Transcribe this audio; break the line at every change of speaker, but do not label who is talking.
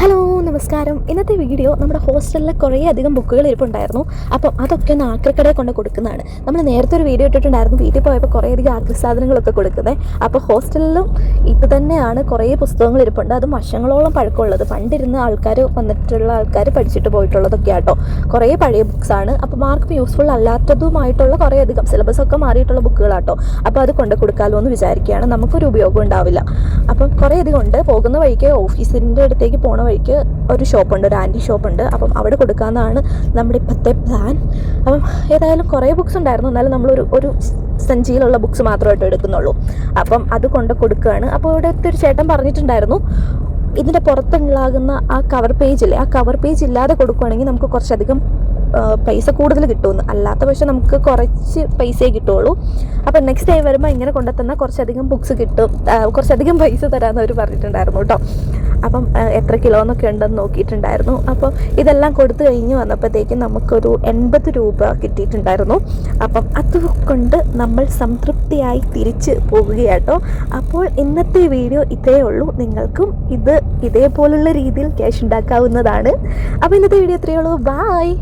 Hello നമസ്കാരം. ഇന്നത്തെ video നമ്മുടെ ഹോസ്റ്റലിലെ കുറേ അധികം ബുക്കുകൾ ഇരിപ്പുണ്ടായിരുന്നു. അപ്പം അതൊക്കെ ഒന്ന് ആക്രിക്കടയിൽ കൊണ്ട് കൊടുക്കുന്നതാണ്. നമ്മൾ നേരത്തെ ഒരു വീഡിയോ ഇട്ടിട്ടുണ്ടായിരുന്നു. വീട്ടിൽ പോയപ്പോൾ കുറേ അധികം ആക്രി സാധനങ്ങളൊക്കെ കൊടുക്കുന്നത് അപ്പോൾ ഹോസ്റ്റലിലും ഇത് തന്നെയാണ് കുറേ പുസ്തകങ്ങൾ ഇരിപ്പുണ്ട്. അതും വർഷങ്ങളോളം പഴക്കമുള്ളത്. പണ്ടിരുന്ന ആൾക്കാർ വന്നിട്ടുള്ള ആൾക്കാർ പഠിച്ചിട്ട് പോയിട്ടുള്ളതൊക്കെ ആട്ടോ. കുറേ പഴയ ബുക്സാണ് അപ്പോൾ മാർക്ക് യൂസ്ഫുൾ അല്ലാത്തതുമായിട്ടുള്ള കുറേ അധികം സിലബസ് ഒക്കെ മാറിയിട്ടുള്ള ബുക്കുകളാട്ടോ അപ്പോൾ അത് കൊണ്ട് കൊടുക്കാമല്ലോ എന്ന് വിചാരിക്കുകയാണ്. നമുക്കൊരു ഉപയോഗം ഉണ്ടാവില്ല. അപ്പം കുറേ അധികം ഉണ്ട്. പോകുന്ന വഴിക്ക് ഓഫീസിന്റെ അടുത്തേക്ക് പോണ വഴിക്ക് ഒരു ഷോപ്പുണ്ട് ഒരു ആന്റി ഷോപ്പുണ്ട്. അപ്പം അവിടെ കൊടുക്കാമെന്നാണ് നമ്മുടെ ഇപ്പോഴത്തെ പ്ലാൻ അപ്പം ഏതായാലും കുറേ ബുക്സ് ഉണ്ടായിരുന്നു. എന്നാലും നമ്മളൊരു ഒരു സഞ്ചിയിലുള്ള ബുക്സ് മാത്രമായിട്ട് എടുക്കുന്നുള്ളൂ. അപ്പം അത് കൊണ്ട് കൊടുക്കുകയാണ്. അപ്പോൾ ഇവിടുത്തെ ഒരു ചേട്ടൻ പറഞ്ഞിട്ടുണ്ടായിരുന്നു ഇതിന്റെ പുറത്തുണ്ടാകുന്ന ആ കവർ പേജില്ലേ ആ കവർ പേജ് ഇല്ലാതെ കൊടുക്കുകയാണെങ്കിൽ നമുക്ക് കുറച്ചധികം പൈസ കൂടുതൽ കിട്ടുമെന്ന്. അല്ലാത്ത പക്ഷെ നമുക്ക് കുറച്ച് പൈസയെ കിട്ടുള്ളൂ. അപ്പം നെക്സ്റ്റ് ഡേ വരുമ്പോൾ ഇങ്ങനെ കൊണ്ടുത്തന്ന കുറച്ചധികം ബുക്സ് കിട്ടും. കുറച്ചധികം പൈസ തരാമെന്ന് അവർ പറഞ്ഞിട്ടുണ്ടായിരുന്നു കേട്ടോ. അപ്പം എത്ര കിലോ എന്നൊക്കെ ഉണ്ടെന്ന് നോക്കിയിട്ടുണ്ടായിരുന്നു. അപ്പോൾ ഇതെല്ലാം കൊടുത്തു കഴിഞ്ഞ് വന്നപ്പോഴത്തേക്കും നമുക്കൊരു എൺപത് രൂപ കിട്ടിയിട്ടുണ്ടായിരുന്നു. അപ്പം അതുകൊണ്ട് നമ്മൾ സംതൃപ്തിയായി തിരിച്ച് പോവുകയാട്ടോ. അപ്പോൾ ഇന്നത്തെ വീഡിയോ ഇത്രയേ ഉള്ളൂ. നിങ്ങൾക്കും ഇത് ഇതേപോലുള്ള രീതിയിൽ ക്യാഷ് ഉണ്ടാക്കാവുന്നതാണ്. അപ്പോൾ ഇന്നത്തെ വീഡിയോ ഇത്രയേ ഉള്ളൂ. ബായ്